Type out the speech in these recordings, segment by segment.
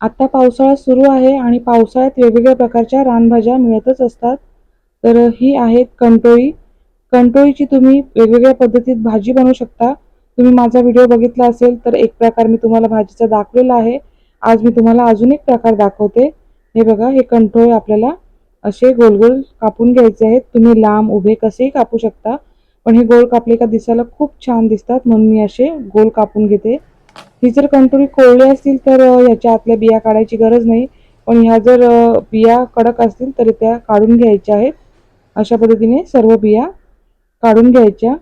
आत्ता पावसाळा सुरू आहे आणि पावसाळ्यात वेगवेगळ्या प्रकारच्या रानभाज्या मिळतच असतात. तर ही आहेत कंटोळी. कंटोळीची तुम्ही वेगवेगळ्या पद्धतीत भाजी बनवू शकता. तुम्ही माझा व्हिडिओ बघितला असेल तर एक प्रकार मी तुम्हाला भाजीचा दाखवलेला आहे. आज मी तुम्हाला अजून एक प्रकार दाखवते. हे बघा हे कंटोळे आपल्याला असे गोल गोल कापून घ्यायचे आहेत. तुम्ही लांब उभे कसेही कापू शकता पण हे गोल कापले का दिसायला खूप छान दिसतात म्हणून मी असे गोल कापून घेते. ही जर कंटोळी कोरडी असतील तर ह्याच्या आतल्या बिया काढायची गरज नाही. पण ह्या जर बिया कडक असतील तर त्या काढून घ्यायच्या आहेत. अशा पद्धतीने सर्व बिया काढून घ्यायच्या.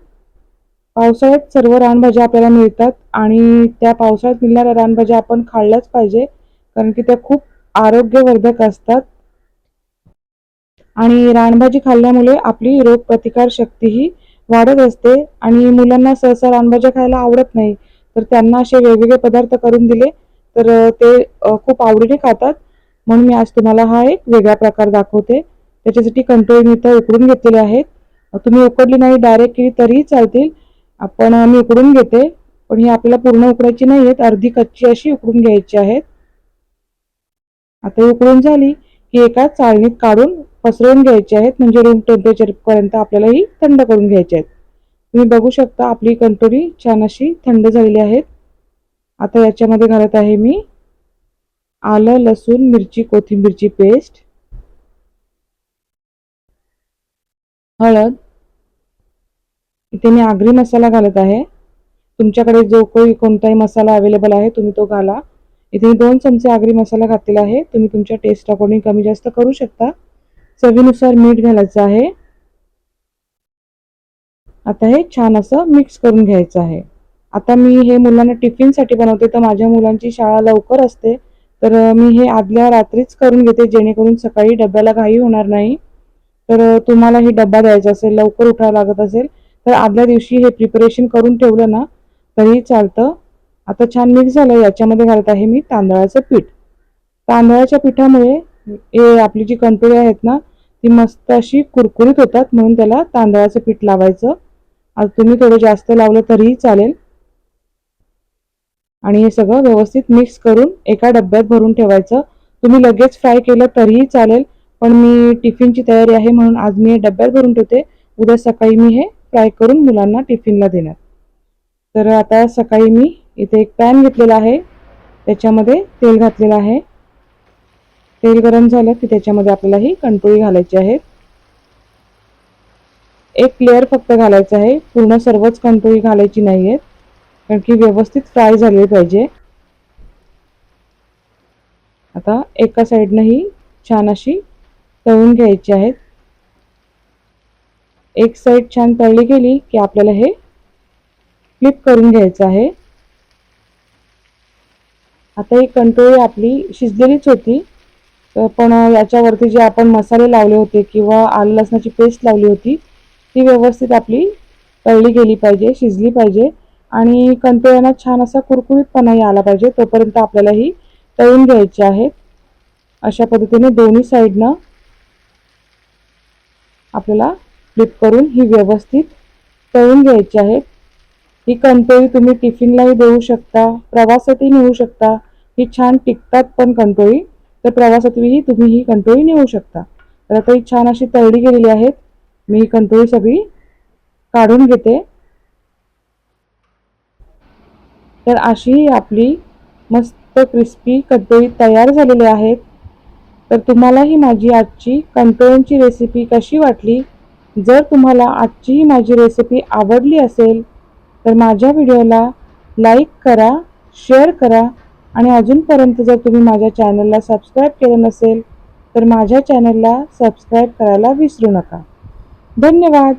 पावसाळ्यात सर्व रानभाज्या आपल्याला मिळतात आणि त्या पावसाळ्यात मिळणाऱ्या रानभाज्या आपण खाल्ल्याच पाहिजे कारण की त्या खूप आरोग्यवर्धक असतात. आणि रानभाजी खाल्ल्यामुळे आपली रोगप्रतिकारशक्तीही वाढत असते आणि मुलांना सहसा रानभाज्या खायला आवडत नाही. तर त्यांना असे वेगवेगळे पदार्थ करून दिले. तर ते खूप आवडीने खातात. म्हणून मी आज तुम्हाला हा एक वेगळा प्रकार दाखवते. त्याच्यासाठी कंट्रोल मी इथं उकडून घेतलेले आहेत. तुम्ही उकडली नाही डायरेक्ट केली तरीही चालतील. आपण मी उकडून घेते. पण ही आपल्याला पूर्ण उकडायची नाही आहेत. अर्धी कच्ची अशी उकडून घ्यायची आहेत. आता उकडून झाली की एका चाळणीत काढून पसरवून घ्यायची आहेत. म्हणजे रूम टेम्परेचर पर्यंत आपल्याला ही थंड करून घ्यायची आहेत. तुम्ही बघू शकता आपली कंटोरी छान अशी थंड झालेली आहेत. आता याच्यामध्ये घालत आहे मी आलं लसूण मिरची कोथिंबीरची पेस्ट हळद. इथे मी आगरी मसाला घालत आहे. तुमच्याकडे जो काही कोणताही मसाला अवेलेबल आहे तुम्ही तो घाला. इथे मी दोन चमचे आगरी मसाला घातलेला आहे. तुम्ही तुमच्या टेस्ट अकॉर्डिंग कमी जास्त करू शकता. चवीनुसार मीठ घालायचं आहे. आता हे छान असं मिक्स करून घ्यायचं आहे. आता मी हे मुलांना टिफिनसाठी बनवते तर माझ्या मुलांची शाळा लवकर असते. तर मी हे आदल्या रात्रीच करून घेते जेणेकरून सकाळी डब्याला घाई होणार नाही. तर तुम्हाला ही डब्बा द्यायचा असेल लवकर उठावं लागत असेल तर आदल्या दिवशी हे प्रिपरेशन करून ठेवलं ना तरी चालतं. आता छान मिक्स झालं याच्यामध्ये घालत आहे मी तांदळाचं पीठ. तांदळाच्या पिठामुळे हे आपली जी कंटोळी आहेत ना ती मस्त अशी कुरकुरीत होतात म्हणून त्याला तांदळाचं पीठ लावायचं. आज तुम्ही थोडं जास्त लावलं तरीही चालेल. आणि हे सगळं व्यवस्थित मिक्स करून एका डब्यात भरून ठेवायचं. तुम्ही लगेच फ्राय केलं तरीही चालेल. पण मी टिफिनची तयारी आहे म्हणून आज मी हे डब्यात भरून ठेवते. उद्या सकाळी मी हे फ्राय करून मुलांना टिफिनला देणार. तर आता सकाळी मी इथे एक पॅन घेतलेला आहे. त्याच्यामध्ये तेल घातलेलं आहे. तेल गरम झालं की त्याच्यामध्ये आपल्याला ही कंटोळी घालायची आहेत एक लेअर फक्त घालायचं आहे. पूर्ण सर्वच कंटोळी घालायची नाही आहेत कारण की व्यवस्थित फ्राय झाली पाहिजे. आता एका साईडनं ही छान अशी तळून घ्यायची आहेत. एक साईड छान तळली गेली की आपल्याला हे फ्लिप करून घ्यायचं आहे. आता ही कंटोळी आपली शिजलेलीच होती. पण याच्यावरती जे आपण मसाले लावले होते किंवा आलं लसणाची पेस्ट लावली होती ती व्यवस्थित आपली तळली गेली पाहिजे शिजली पाहिजे आणि कंतोळ्यांना छान असा कुरकुरीतपणाही आला पाहिजे. तोपर्यंत आपल्याला ही तळून घ्यायची आहेत अशा पद्धतीने दोन्ही साईडनं आपल्याला फ्लिप करून ही व्यवस्थित तळून घ्यायची आहेत ही कंटोळी तुम्ही टिफिनलाही देऊ शकता प्रवासातही नेऊ शकता. ही छान टिकतात पण कंटोळी तर प्रवासातही तुम्ही ही कंटोळी नेऊ शकता. तर आता ही छान अशी तळली गेलेली आहेत. मी ही कंटोळी सगळी काढून घेते. तर अशी आपली मस्त क्रिस्पी कंटोळी तयार झालेली आहेत. तर तुम्हाला ही माझी आजची कंटोळ्यांची रेसिपी कशी वाटली? जर तुम्हाला आजची ही माझी रेसिपी आवडली असेल तर माझ्या व्हिडिओला लाईक करा शेअर करा आणि अजूनपर्यंत जर तुम्ही माझ्या चॅनलला सबस्क्राईब केलं नसेल तर माझ्या चॅनलला सबस्क्राईब करायला विसरू नका. धन्यवाद.